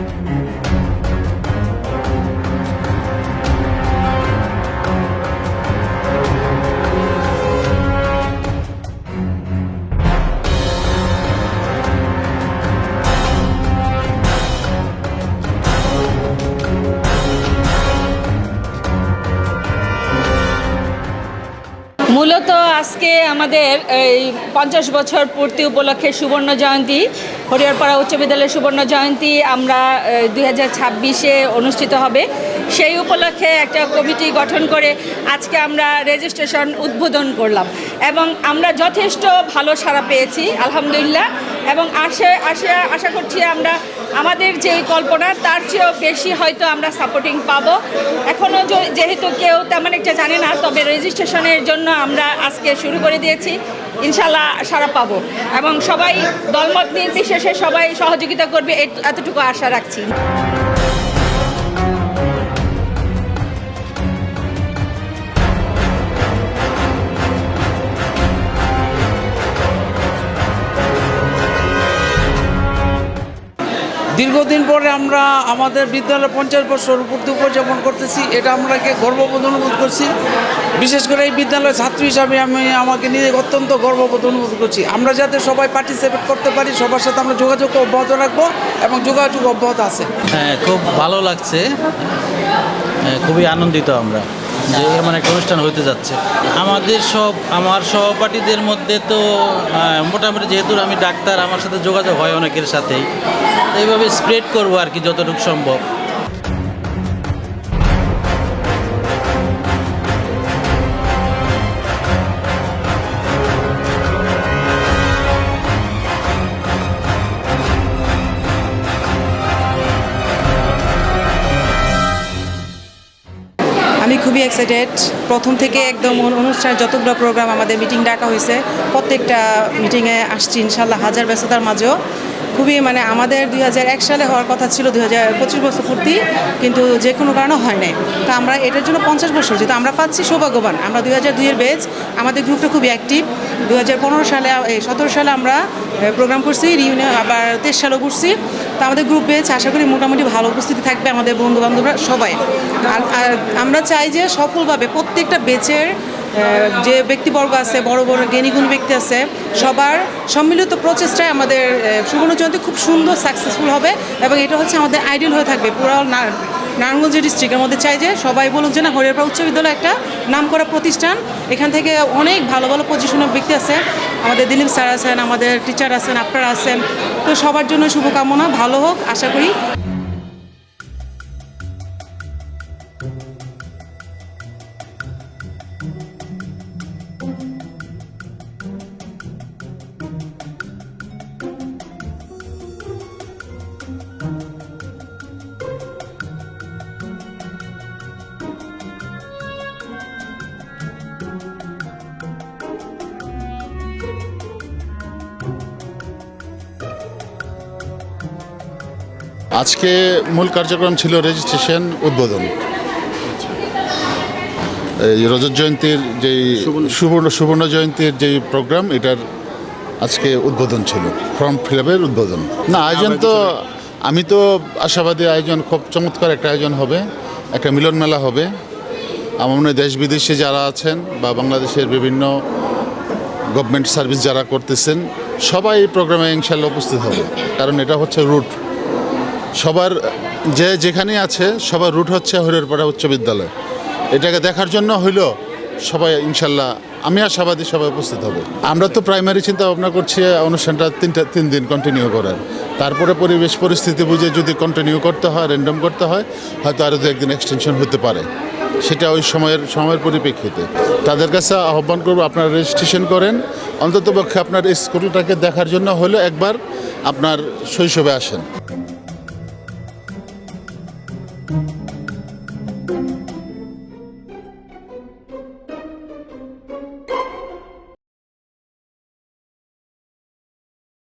Thank you. মূলত আজকে আমাদের এই পঞ্চাশ বছর পূর্তি উপলক্ষে সুবর্ণ জয়ন্তী। হরিহরপাড়া উচ্চ বিদ্যালয়ের সুবর্ণ জয়ন্তী আমরা দুই হাজার ছাব্বিশে অনুষ্ঠিত হবে। সেই উপলক্ষে একটা কমিটি গঠন করে আজকে আমরা রেজিস্ট্রেশন উদ্বোধন করলাম। এবং আমরা যথেষ্ট ভালো সাড়া পেয়েছি, আলহামদুলিল্লাহ। এবং আশা আশা আশা করছি আমরা আমাদের যে কল্পনা, তার চেয়েও বেশি হয়তো আমরা সাপোর্টিং পাব। এখনও যেহেতু কেউ তেমন একটা জানে না, তবে রেজিস্ট্রেশনের জন্য আমরা আজকে শুরু করে দিয়েছি। ইনশাল্লাহ সারা পাবো। এবং সবাই দলমত নির্বিশেষে সবাই সহযোগিতা করবে এত- এতটুকু আশা রাখছি। দীর্ঘদিন পরে আমরা আমাদের বিদ্যালয় পঞ্চাশ বছর উপলব্ধি উদযাপন করতেছি। এটা আমরাকে গর্ববোধ অনুভব করছি। বিশেষ করে এই বিদ্যালয়ের ছাত্র হিসাবে আমি আমাকে নিজে অত্যন্ত গর্ববোধ অনুভব করছি। আমরা যাতে সবাই পার্টিসিপেট করতে পারি সবার সাথে আমরা যোগাযোগ অব্যাহত রাখব এবং যোগাযোগ অব্যাহত আছে। হ্যাঁ খুব ভালো লাগছে। হ্যাঁ, খুবই আনন্দিত আমরা। যে এমন একটা অনুষ্ঠান হইতে যাচ্ছে। আমাদের সব, আমার সহপাঠীদের মধ্যে তো মোটামুটি যেহেতু আমি ডাক্তার, আমার সাথে যোগাযোগ হয় অনেকের সাথেই। এইভাবে স্প্রেড করব আর কি যতটুকু সম্ভব। আমি খুবই এক্সাইটেড প্রথম থেকে একদম অনু- অনুষ্ঠানের যতগুলো প্রোগ্রাম আমাদের মিটিং ডাকা হয়েছে, প্রত্যেকটা মিটিংয়ে আসছি ইনশাল্লাহ হাজার ব্যস্ততার মাঝেও। খুবই মানে আমাদের দুই হাজার এক সালে হওয়ার কথা ছিল দুই হাজার পঁচিশ বছর পূর্তি, কিন্তু যে কোনো কারণে হয় নাই। তো আমরা এটার জন্য পঞ্চাশ বছর, যেহেতু আমরা পাচ্ছি সৌভাগ্যবান। আমরা দুই হাজার দুইয়ের বেচ আমাদের গ্রুপটা খুবই অ্যাক্টিভ দু হাজার পনেরো সালে সতেরো সালে আমরা প্রোগ্রাম করছি রিউনিয়ন আবার তেইশ সালেও করছি। তো আমাদের গ্রুপ বেচ আশা করি মোটামুটি ভালো উপস্থিতি থাকবে আমাদের বন্ধু বান্ধবরা সবাই। আর আমরা চাই যে সফলভাবে প্রত্যেকটা বেচের যে ব্যক্তিবর্গ আছে, বড় বড় জ্ঞানীগুণ ব্যক্তি আছে, সবার সম্মিলিত প্রচেষ্টায় আমাদের সুবর্ণ জয়ন্তী খুব সুন্দর সাকসেসফুল হবে এবং এটা হচ্ছে আমাদের আইডিয়াল হয়ে থাকবে। পুরো নারায়ণগঞ্জ ডিস্ট্রিক্টের মধ্যে চাই যে সবাই বলুক যে না হরিয়ারপাড়া উচ্চ বিদ্যালয় একটা নাম করা প্রতিষ্ঠান। এখান থেকে অনেক ভালো ভালো পজিশনের ব্যক্তি আছে। আমাদের দিলীপ স্যার আছেন, আমাদের টিচার আছেন, আপনারা আছেন। তো সবার জন্য শুভকামনা, ভালো হোক, আশা করি। আজকে মূল কার্যক্রম ছিল রেজিস্ট্রেশন উদ্বোধন। এই রজত জয়ন্তীর যেই সুবর্ণ সুবর্ণ জয়ন্তীর যেই প্রোগ্রাম এটার আজকে উদ্বোধন ছিল। ফর্ম ফিল আপের উদ্বোধন। না আয়োজন তো আমি তো আশাবাদী আয়োজন খুব চমৎকার একটা আয়োজন হবে। একটা মিলন মেলা হবে। আমার মনে হয় দেশ বিদেশে যারা আছেন বা বাংলাদেশের বিভিন্ন গভর্নমেন্ট সার্ভিস যারা করতেছেন সবাই এই প্রোগ্রামে ইনশাল্লাহ উপস্থিত হবে। কারণ এটা হচ্ছে রুট সবার, যে যেখানেই আছে, সবার রুট হচ্ছে হরিহরপাড়া উচ্চ বিদ্যালয়। এটাকে দেখার জন্য হইল সবাই ইনশাল্লাহ, আমি আশাবাদী সবাই উপস্থিত হবে। আমরা তো প্রাইমারি চিন্তা ভাবনা করছি, অনুষ্ঠানটা তিনটা, তিন দিন কন্টিনিউ করার। তারপরে পরিবেশ পরিস্থিতি বুঝে যদি কন্টিনিউ করতে হয় র্যান্ডম করতে হয়, হয়তো আরও দু একদিন এক্সটেনশন হতে পারে। সেটা ওই সময়ের সময়ের পরিপ্রেক্ষিতে। তাদের কাছে আহ্বান করব, আপনারা রেজিস্ট্রেশন করেন। অন্ততপক্ষে আপনার স্কুলটাকে দেখার জন্য হলে একবার আপনার শৈশবে আসেন। Thank you.